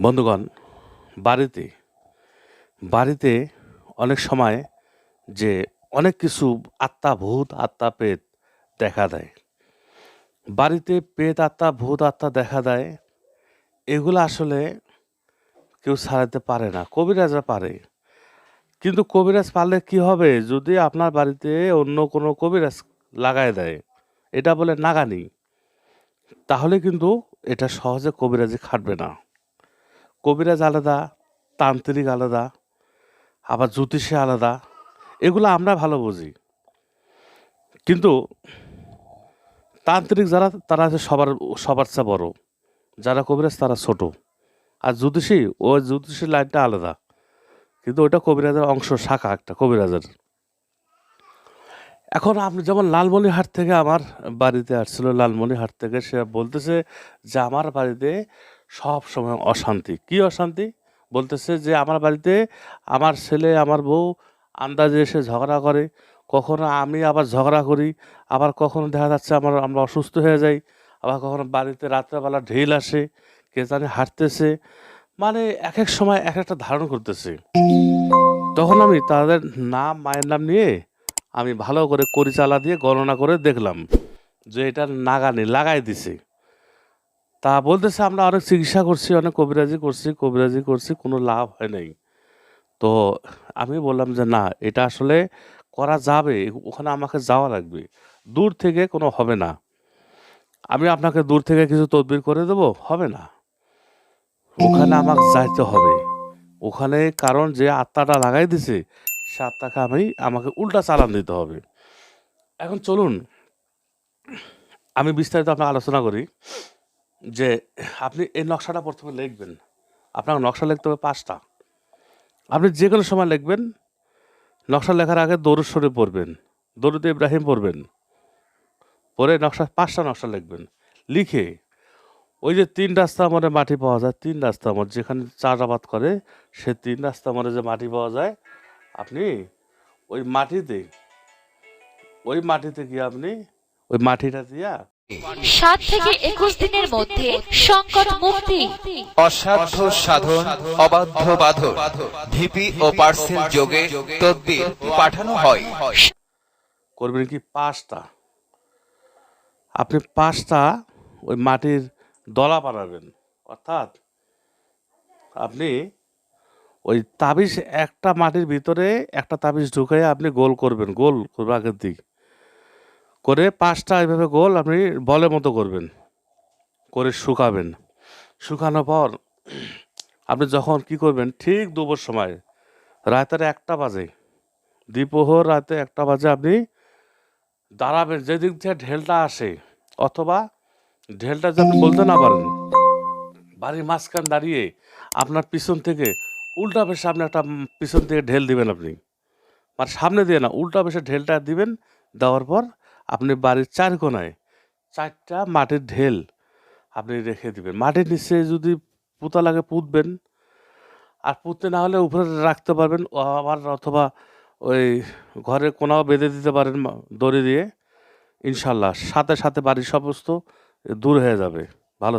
বন্ধুগণ, বাড়িতে বাড়িতে অনেক সময় যে অনেক কিছু আত্মা, ভূত আত্মা পেত দেখা দেয়। বাড়িতে পেত আত্মা, ভূত আত্মা দেখা দেয়, এগুলো আসলে কেউ ছাড়াতে পারে না, কবিরাজরা পারে। কিন্তু কবিরাজ পারলে কি হবে? যদি আপনার বাড়িতে অন্য কোনো কবিরাজ লাগায় দেয়, এটা বলে নাগানি, তাহলে কিন্তু এটা সহজে কবিরাজি খাটবে না। কবিরাজ আলাদা, তান্ত্রিক আলাদা, আবার জ্যোতিষী আলাদা, এগুলো আমরা ভালো বুঝি। কিন্তু তান্ত্রিক যারা, তারা হচ্ছে সবার সবার চেয়ে বড়। যারা কবিরাজ, তারা ছোট। আর জ্যোতিষী, ও জ্যোতিষীর লাইনটা আলাদা। কিন্তু ওটা কবিরাজের অংশ, শাখা একটা, কবিরাজের। এখন আপনি যেমন লালমনিহাট থেকে আমার বাড়িতে আসছিল লালমনিহাট থেকে সে বলতেছে যে, আমার বাড়িতে সব সময় অশান্তি। কি অশান্তি? বলতেছে যে, আমার বাড়িতে আমার ছেলে, আমার বউ আন্দাজে এসে ঝগড়া করে। কখনো আমি আবার ঝগড়া করি, আবার কখনো দেখা যাচ্ছে আমার, আমরা অসুস্থ হয়ে যাই, আবার কখনো বাড়িতে রাত্রেবেলা ঢিল আসে, কে জানে হাঁটতেছে। মানে এক এক সময় এক একটা ধারণ করতেছে। তখন আমি তাদের নাম, মায়ের নাম নিয়ে আমি ভালো করে করিচালা দিয়ে গণনা করে দেখলাম যে এটা নাগানি লাগাই দিছে। তা বলতেছে, আমরা অনেক চিকিৎসা করছি, অনেক কবিরাজি করছি কবিরাজি করছি, কোনো লাভ হয় নাই। তো আমি বললাম যে, না, এটা আসলে করা যাবে, ওখানে আমাকে যাওয়া লাগবে। দূর থেকে কোনো হবে না। আমি আপনাকে দূর থেকে কিছু তদবির করে দেবো, হবে না। ওখানে আমাকে যাইতে হবে। ওখানে কারণ যে আত্মাটা লাগাই দিছে, সে আত্মাকে আমি, আমাকে উল্টা চালান দিতে হবে। এখন চলুন, আমি বিস্তারিত আপনার আলোচনা করি। যে আপনি এই নকশাটা প্রথমে লিখবেন। আপনার নকশা লিখতে হবে পাঁচটা। আপনি যে কোনো সময় লিখবেন। নকশা লেখার আগে দরুদ শরীফ পড়বেন। দরুদ ইব্রাহিম পড়বেন। পরে নকশা, পাঁচটা নকশা লিখবেন। লিখে ওই যে তিন রাস্তা মনে মাটি পাওয়া যায়, তিন রাস্তা মনে যেখানে চাষাবাদ করে, সে তিন রাস্তা মনে যে মাটি পাওয়া যায়, আপনি ওই মাটিতে ওই মাটিতে গিয়ে আপনি ওই মাটিটা দিয়া সাত থেকে একুশ দিনের মধ্যে সংকট মুক্তি। অসাধ্য সাধন অবাধ্য বাধন ঢিপি ও পার্সেল যোগে তদ্বির পাঠানো হয়। করবেন কি? পাঁচটা। আপনি পাঁচটা ওই মাটির দলা বানাবেন। অর্থাৎ আপনি ওই তাবিজ একটা মাটির ভিতরে একটা তাবিজ ঢুকে আপনি গোল করবেন গোল করবে আগের দিক। করে পাঁচটা এভাবে গোল আপনি বলের মতো করবেন, করে শুকাবেন। শুকানোর পর আপনি যখন কি করবেন, ঠিক দুপুর সময়, রাতের একটা বাজে দ্বিপ্রহর রাতে একটা বাজে আপনি দাঁড়াবেন, যেদিক থেকে ঢেলটা আসে, অথবা ঢেলটা যদি বলতে না পারেন, বাড়ির মাঝখান দাঁড়িয়ে আপনার পিছন থেকে উল্টা বেশে আপনি একটা পিছন থেকে ঢেল দিবেন আপনি। মানে সামনে দিয়ে না, উল্টা বেশে ঢেলটা দিবেন, দেওয়ার পর আপনি বাড়ির চার কোনায় চারটা মাটির ঢেল আপনি রেখে দিবেন। মাটির নিচে যদি পুঁতা লাগে পুঁতবেন। আর পুঁততে না হলে উপরে রাখতে পারবেন আবার অথবা ওই ঘরে কোনাও বেঁধে দিতে পারেন, দড়ি দিয়ে। ইনশাল্লাহ সাথে সাথে বাড়ির সমস্ত দূর হয়ে যাবে।